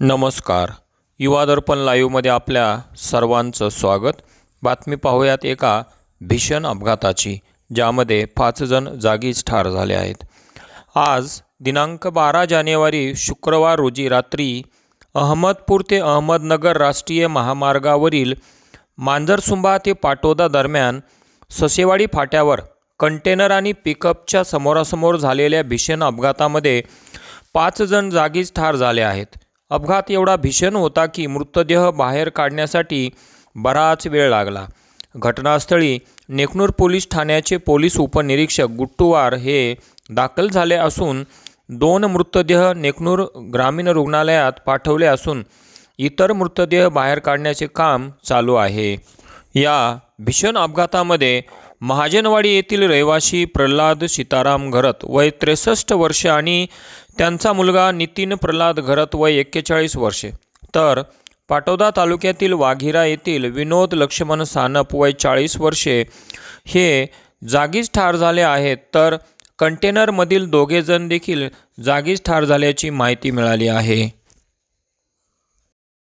नमस्कार. युवा दर्पण लाईव्हमध्ये आपल्या सर्वांचं स्वागत. बातमी पाहूयात एका भीषण अपघाताची ज्यामध्ये पाच जण जागीच ठार झाले आहेत. आज दिनांक बारा जानेवारी शुक्रवार रोजी रात्री अहमदपूर ते अहमदनगर राष्ट्रीय महामार्गावरील मांजरसुंबा ते पाटोदा दरम्यान ससेवाडी फाट्यावर कंटेनर आणि पिकअपच्या समोरासमोर झालेल्या भीषण अपघातामध्ये पाच जण जागीच ठार झाले आहेत. अपघात एवढा भीषण होता की मृतदेह बाहेर काढण्यासाठी बराच वेळ लागला. घटनास्थळी नेकनूर पोलीस ठाण्याचे पोलीस उपनिरीक्षक गुट्टूवार हे दाखल झाले असून दोन मृतदेह नेकनूर ग्रामीण रुग्णालयात पाठवले असून इतर मृतदेह बाहेर काढण्याचे काम चालू आहे. या भीषण अपघातामध्ये महाजनवाडी येथील रहिवासी प्रल्हाद सीताराम घरत वय त्रेसष्ट वर्षे आणि त्यांचा मुलगा नितीन प्रल्हाद घरत वय एक्केचाळीस वर्षे. तर पाटोदा तालुक्यातील वाघिरा येथील विनोद लक्ष्मण सानप वय चाळीस वर्षे हे जागीच ठार झाले आहेत. तर कंटेनरमधील दोघेजण देखील जागीच ठार झाल्याची माहिती मिळाली आहे.